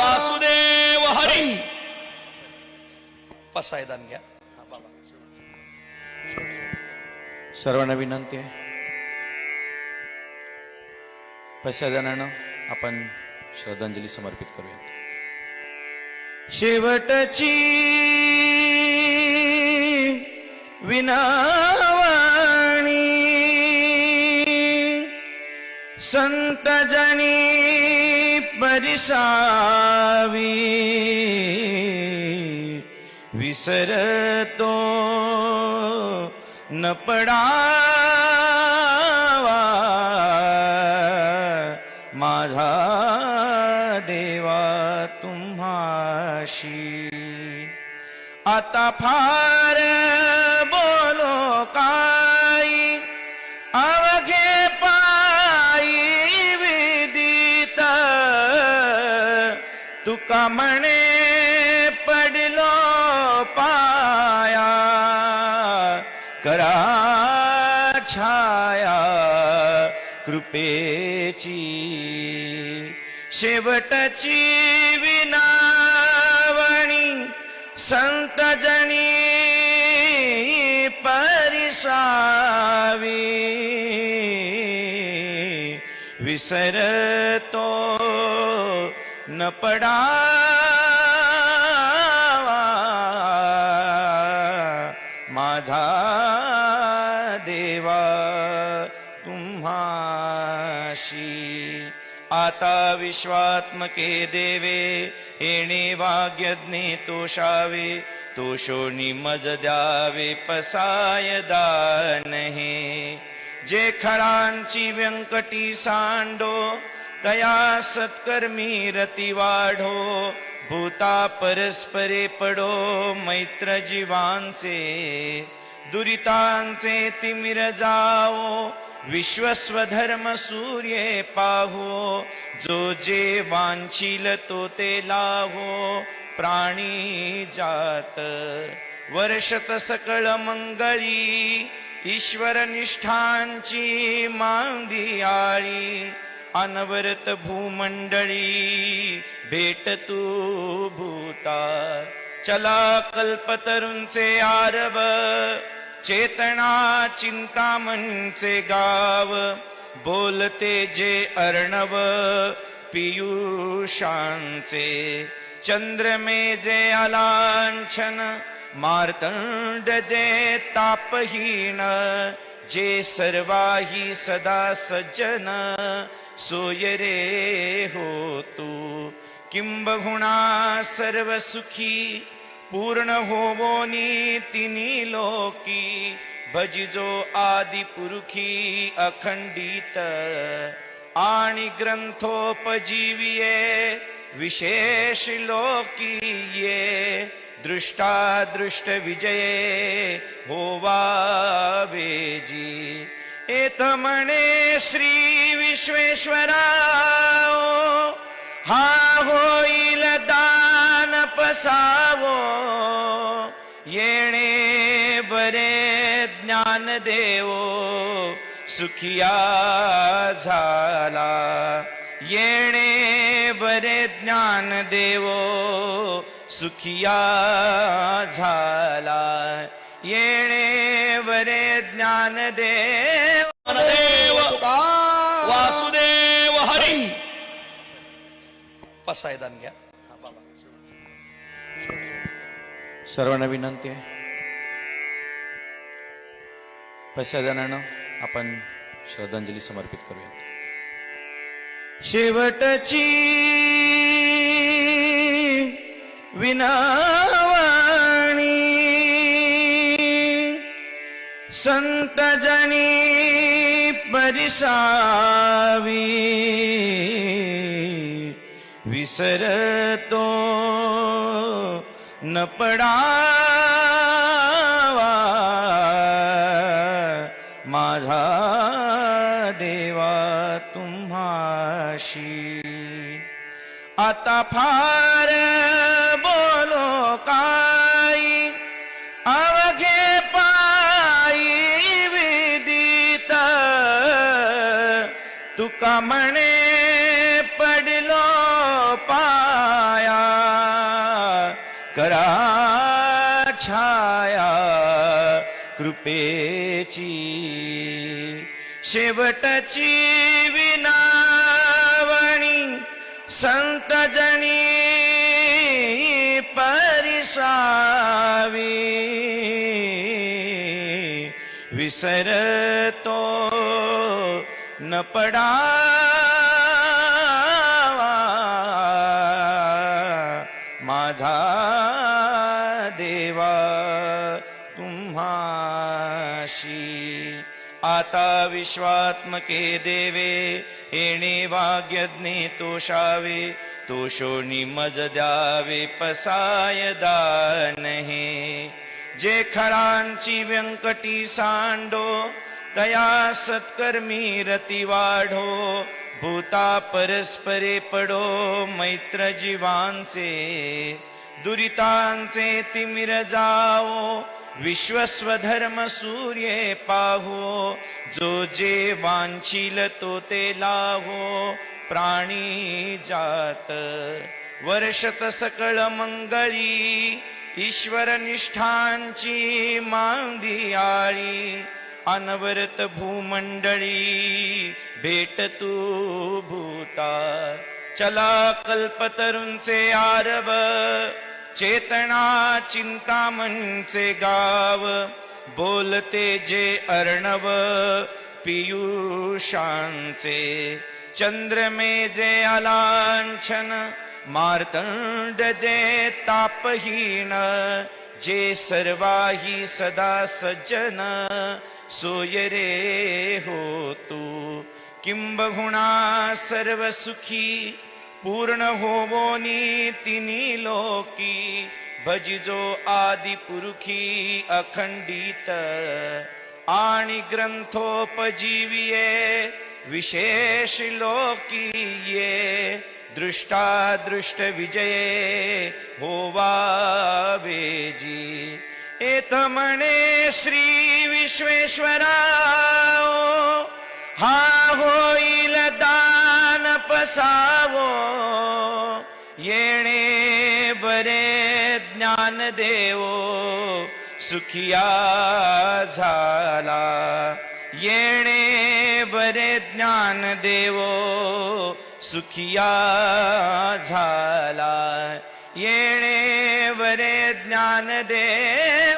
वासुदेव हरी. पसायदान घ्या. सर्वांना विनंती आहे. प्रसादनानं आपण श्रद्धांजली समर्पित करूया शेवटची विनावाणी संत जनी विसरतो न पडावा. माझा देवा तुम्हाशी. आता फार तुका म्हणे पडलो पाया करा छाया कृपेची शेवटची विनावणी संत जनी परिसावी। विसरतो न पडावा. माझा देवा तुम्हाशी आता विश्वात्मके देवे येणे वाग्यज्ञे तोषावे तोषोनी मज द्यावे पसाय दान हे जे खरांची व्यंकटी सांडो तया सत्कर्मी रती वाढो भूता परस्परे पडो मैत्र जीवांचे दुरितांचे तिमिर जाओ विश्वस्वधर्म सूर्ये पाहो जो वांछील तो ते लाहो प्राणी जात वर्षत सकळ मंगळी ईश्वर निष्ठांची मांदी आळी अनवरत भूमंडळी भेट तू भूता. चला कल्पतरुंचे आरव चेतना चिंता मनचे गाव. बोलते जे अर्णव पियुषांचे. चंद्रमे जे अलांछन मार्तंड जे तापहीन. जे सर्वा हि सदा सज्जन। सोयरे सुयरे किं बहुणा सर्वसुखी पूर्ण होवो होबो निोकी भजजो आदिपुरुखी अखण्डित। ग्रन्थोपजीविये विशेषलोकीये दृष्टादृष्टविजये दृष्टविजये एतमणे श्रीविश्वेश्वरा हा होयिलदानपसावो येणे पसावो। बरे ज्ञानदेवो सुखिया झाला। येणे बरे ज्ञानदेवो सुखिया झाला. येणे बरे ज्ञान देव. देव वासुदेव हरी. पसायदान घ्या. सर्वांना विनंती आहे. प्रसादनानं आपण श्रद्धांजली समर्पित करूया शेवटची विनावाणी। संतजनी परिसावी। विसरतो न पडावा। माझा देवा तुम्हाशी। आता फार तुका म्हणे पडलो पाया करा छाया कृपेची. शेवटची विनावणी संतजनी परिसावी. विसरतो न पडावा. माझा देवा तुम्हाशी आता विश्वात्मके देवे येणे वाग्यज्ञे तोषावे तोषोनी मज द्यावे पसाय दानहे. जे खळांची व्यंकटी सांडो तया सत्कर्मी रती वाढो भूता परस्परे पडो मैत्र जीवांचे दुरितांचे तिमिर जाओ विश्वस्वधर्म सूर्ये पाहो जो जे वांछील तो ते लाहो प्राणी जात वर्षत सकळ मंगळी ईश्वर निष्ठांची मांदी आळी अनवरत भूमंडळी भेट तू भूता चला कल्पतरुंचे आरव चेतना चिंतामणचे गाव. बोलते जे अर्णव पियुषांचे. चंद्रमे जे अलांछन मार्तंड जे तापहीन. जे सर्वा हि सदा सज्जन सुयरे किं बुणा सर्वसुखी पूर्ण होवो नीति निोकी भजिजो आदिपुरुखी अखण्डित। आणि ग्रन्थोपजीविये विशेषलोकीये दृष्टादृष्टविजये वा एतमणे एत हा होयिलदानपसावो येणे पसावो। बरे ज्ञानदेवो सुखिया झाला। येणे बरे ज्ञानदेवो सुखिया झाला. येणे बरे ज्ञान दे